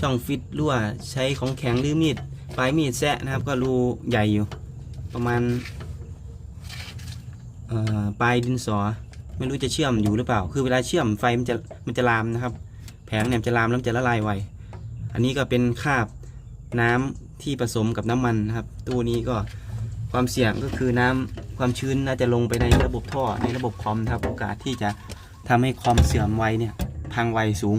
ช่องฟิตรั่วใช้ของแข็งหรือมีดปลายมีดแซะนะครับ ก็รูใหญ่อยู่ ประมาณปลายดินสอ ไม่รู้จะเชื่อมอยู่หรือเปล่า คือเวลาเชื่อมไฟมันจะมันจะลามนะครับ แผงเนี่ยมันจะลามแล้วมันจะละลายไวอันนี้ก็เป็นคาบน้ำที่ผสมกับน้ำมันนะครับ ตู้นี้ก็ความเสี่ยงก็คือน้ำความชื้นน่าจะลงไปในระบบท่อในระบบคอมนะครับโอกาสที่จะทำให้คอมเสื่อมไวเนี่ยพังไวสูง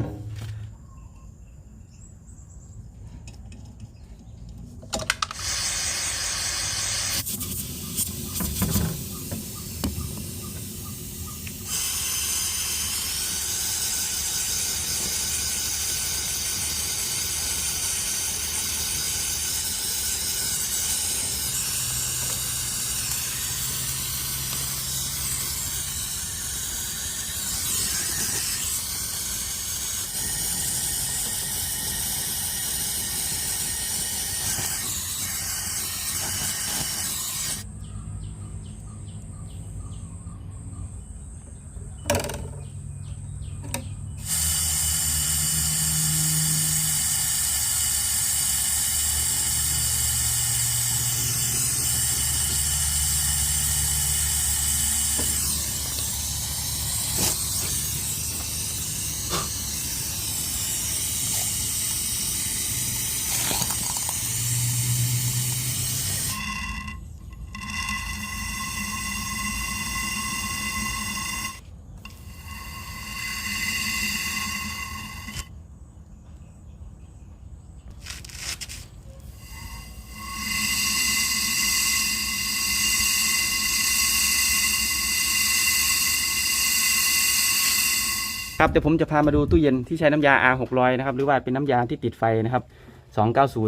ครับเดี๋ยวผมจะพามาดูตู้เย็นที่ใช้น้ำยา R 6 0 0นะครับหรือว่าเป็นน้ำยาที่ติดไฟนะครับ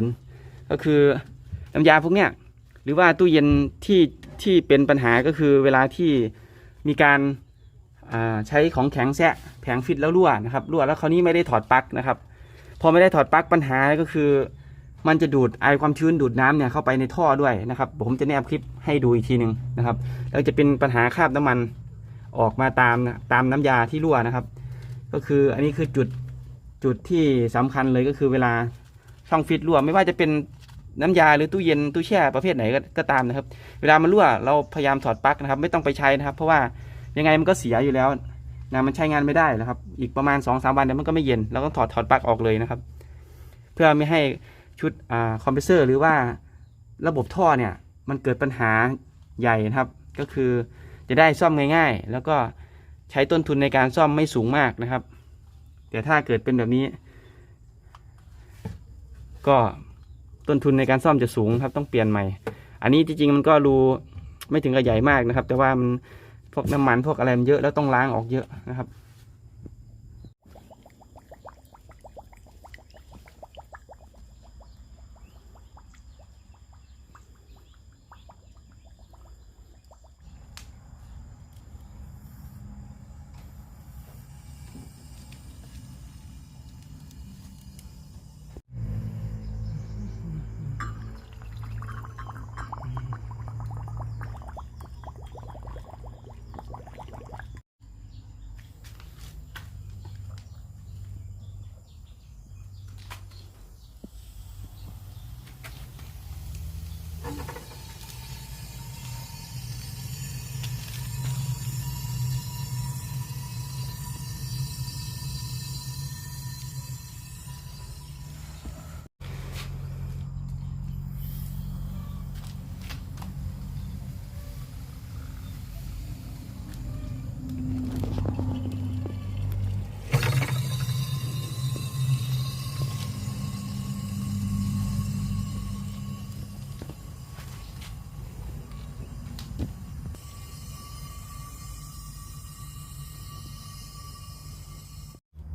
290 ก็คือน้ำยาพวกเนี้ยหรือว่าตู้เย็นที่ที่เป็นปัญหาก็คือเวลาที่มีการาใช้ของแข็งแซะแผงฟิตแล้วรั่วนะครับรั่วแล้วคราวนี้ไม่ได้ถอดปลั๊กนะครับ พอไม่ได้ถอดปลั๊กปัญหาก็คือ มันจะดูดไอความชื้นดูดน้ำเนี่ยเข้าไปในท่อด้วยนะครับ ผมจะแนบคลิปให้ดูอีกทีหนึ่งนะครับแล้วจะเป็นปัญหาคราบน้ำมันออกมาตามตามน้ำยาที่รั่วนะครับ ก็คืออันนี้คือจุดจุดที่สำคัญเลยก็คือเวลาช่องฟิตรั่วไม่ว่าจะเป็นน้ำยาหรือตู้เย็นตู้แช่ประเภทไหนก็กตามนะครับ เวลามันรั่วเราพยายามถอดปลั๊กนะครับ ไม่ต้องไปใช้นะครับ เพราะว่ายังไงมันก็เสียอยู่แล้วนะมันใช้งานไม่ได้นะครับ อีกประมาณ2อสวันเดี๋ยวมันก็ไม่เย็นเราต้องถอดถอดปลั๊กออกเลยนะครับ เพื่อไม่ให้ชุดอคอมเพรสเซอร์หรือว่าระบบท่อเนี่ยมันเกิดปัญหาใหญ่นะครับ ก็คือจะได้ซ่อมง่าย ๆ แล้วก็ ใช้ต้นทุนในการซ่อมไม่สูงมากนะครับ แต่ถ้าเกิดเป็นแบบนี้ ก็ต้นทุนในการซ่อมจะสูงครับ ต้องเปลี่ยนใหม่ อันนี้จริงๆมันก็รูไม่ถึงกับใหญ่มากนะครับ แต่ว่ามันพวกน้ำมันพวกอะไรมันเยอะแล้วต้องล้างออกเยอะนะครับ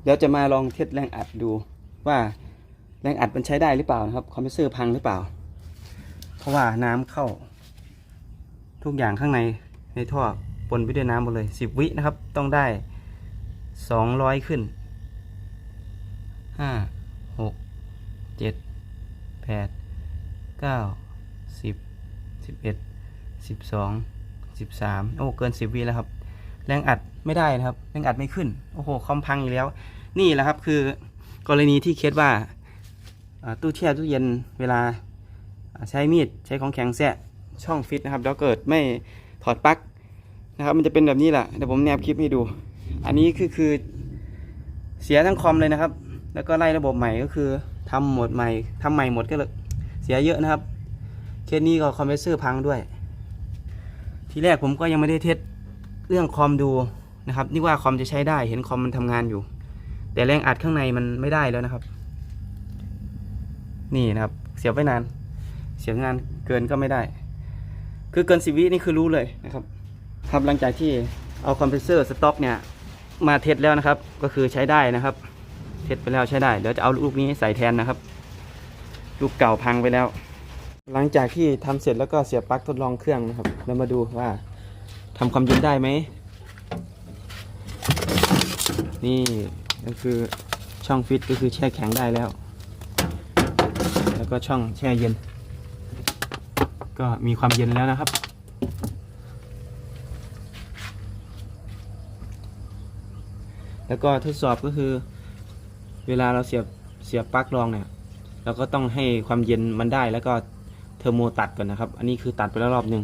เดี๋ยวจะมาลองเทสแรงอัดดูว่าแรงอัดมันใช้ได้หรือเปล่านะครับคอมเพรสเซอร์พังหรือเปล่า เพราะว่าน้ำเข้า ทุกอย่างข้างในในท่อปนไปด้วยน้ำหมดเลยสิบวินะครับ ต้องได้สองร้อยขึ้นห้าหกเจ็ดแปดเก้าสิบสิบเอ็ดสิบสองสิบสามโอ้ เกินสิบวิแล้วครับ แรงอัดไม่ได้นะครับ แรงอัดไม่ขึ้น โอ้โห คอมพังอีกแล้ว นี่แหละครับคือกรณีที่เคสว่าตู้แช่ตู้เย็นเวลาใช้มีดใช้ของแข็งแซะช่องฟิตนะครับ แล้วเกิดไม่ถอดปลั๊กนะครับ มันจะเป็นแบบนี้แหละเดี๋ยวผมแนบคลิปให้ดู อันนี้คือคือเสียทั้งคอมเลยนะครับ แล้วก็ไล่ระบบใหม่ก็คือทำหมดใหม่ทำใหม่หมดก็เลยเสียเยอะนะครับ เคสนี้ก็คอมเพรสเซอร์พังด้วย ทีแรกผมก็ยังไม่ได้เทส เรื่องคอมดูนะครับนี่ว่าคอมจะใช้ได้เห็นคอมมันทำงานอยู่ แต่แรงอัดข้างในมันไม่ได้แล้วนะครับ นี่นะครับ เสียบไว้นาน เสียบงานเกินก็ไม่ได้ คือเกินสิวินี่คือรู้เลยนะครับ ครับหลังจากที่เอาคอมเพรสเซอร์สต็อกเนี่ยมาเทสแล้วนะครับ ก็คือใช้ได้นะครับ เทสไปแล้วใช้ได้เดี๋ยวจะเอาลูกนี้ใส่แทนนะครับ ลูกเก่าพังไปแล้ว หลังจากที่ทำเสร็จแล้วก็เสียบปลั๊กทดลองเครื่องนะครับ แล้วมาดูว่า ทำความเย็นได้ไหม นี่ก็คือช่องฟิตก็คือแช่แข็งได้แล้ว แล้วก็ช่องแช่เย็น ก็มีความเย็นแล้วนะครับ แล้วก็ทดสอบก็คือ เวลาเราเสียบเสียบปลั๊กรองเนี่ยเราก็ต้องให้ความเย็นมันได้แล้วก็เทอร์โมตัดก่อนนะครับ อันนี้คือตัดไปแล้วรอบหนึ่ง